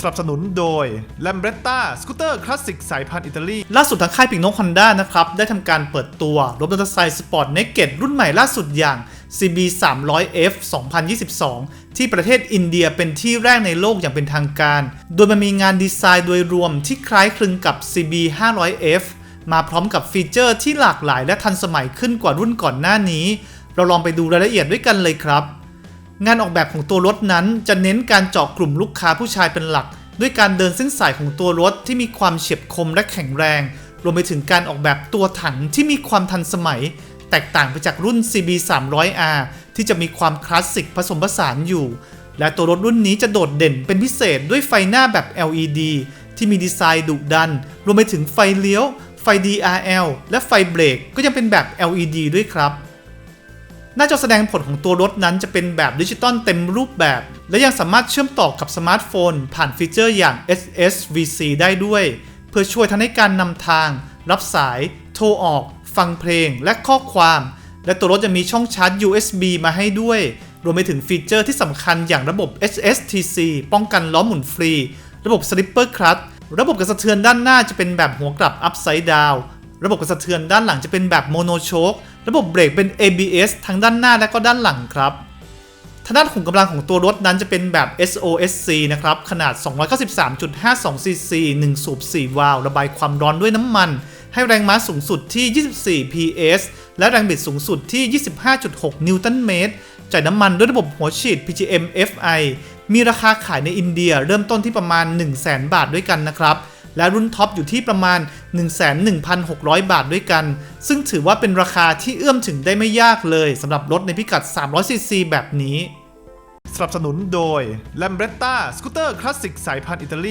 สนับสนุนโดย Lambretta สกูตเตอร์คลาสสิกสายพันธุ์อิตาลี ล่าสุดทางค่ายปิกนกฮอนด้านะครับ ได้ทำการเปิดตัวรถมอเตอร์ไซค์สปอร์ตเนกเก็ตรุ่นใหม่ล่าสุดอย่าง CB 300F 2022 ที่ประเทศอินเดียเป็นที่แรกในโลกอย่างเป็นทางการ โดยมันมีงานดีไซน์โดยรวมที่คล้ายคลึงกับ CB 500F มาพร้อมกับฟีเจอร์ที่หลากหลายและทันสมัยขึ้นกว่ารุ่นก่อนหน้านี้ เราลองไปดูรายละเอียดด้วยกันเลยครับ งานออกแบบของตัวรถนั้นจะเน้นการเจาะกลุ่มลูกค้าผู้ชายเป็นหลัก ด้วยการเดินเส้นสายของตัวรถที่มีความเฉียบคมและแข็งแรง รวมไปถึงการออกแบบตัวถังที่มีความทันสมัย แตกต่างไปจากรุ่น CB 300R ที่จะมีความคลาสสิกผสมผสานอยู่ และตัวรถรุ่นนี้จะโดดเด่นเป็นพิเศษด้วยไฟหน้าแบบ LED ที่มีดีไซน์ดุดัน รวมไปถึงไฟเลี้ยว ไฟ DRL และไฟเบรกก็ยังเป็นแบบ LED ด้วยครับ หน้าจอแสดงผลของตัวรถนั้นจะเป็นแบบดิจิตอลเต็มรูปแบบ และยังสามารถเชื่อมต่อกับสมาร์ทโฟน ผ่านฟีเจอร์อย่าง SSVC ได้ด้วย เพื่อช่วยทั้งในการนำทาง รับสาย โทรออก ฟังเพลง และข้อความ และตัวรถจะมีช่องชาร์จ USB มาให้ด้วย รวมไปถึงฟีเจอร์ที่สำคัญอย่างระบบ SSTC ป้องกันล้อหมุนฟรี ระบบ Slipper Clutch ระบบกระสะเทือนด้านหน้าจะเป็นแบบหัวกลับ Upside Down ระบบกระสะเทือนด้านหลังจะเป็นแบบโมโนโชค ระบบเบรกเป็น ABS ทั้งด้านหน้าและก็ด้านหลังครับทางด้านขุมกำลังของตัวรถนั้นจะเป็นแบบ SOSC นะครับ ขนาด 293.52 cc 1 สูบ 4 วาล์วระบายความร้อนด้วยน้ำมัน ให้แรงม้าสูงสุดที่ 24 PS และแรงบิดสูงสุดที่ 25.6 นิวตันเมตร จ่ายน้ำมันด้วยระบบหัวฉีด PGM FI มีราคาขายในอินเดียเริ่มต้นที่ประมาณ 100,000 บาทด้วยกันนะครับ และรุ่นท็อปอยู่ที่ประมาณ 11,600 บาทด้วยกัน ซึ่งถือว่าเป็นราคาที่เอื้อมถึงได้ไม่ยากเลยสำหรับรถในพิกัด 300cc แบบนี้ สนับสนุนโดย Lambretta สกูตเตอร์คลาสสิกสายพันธุ์อิตาลี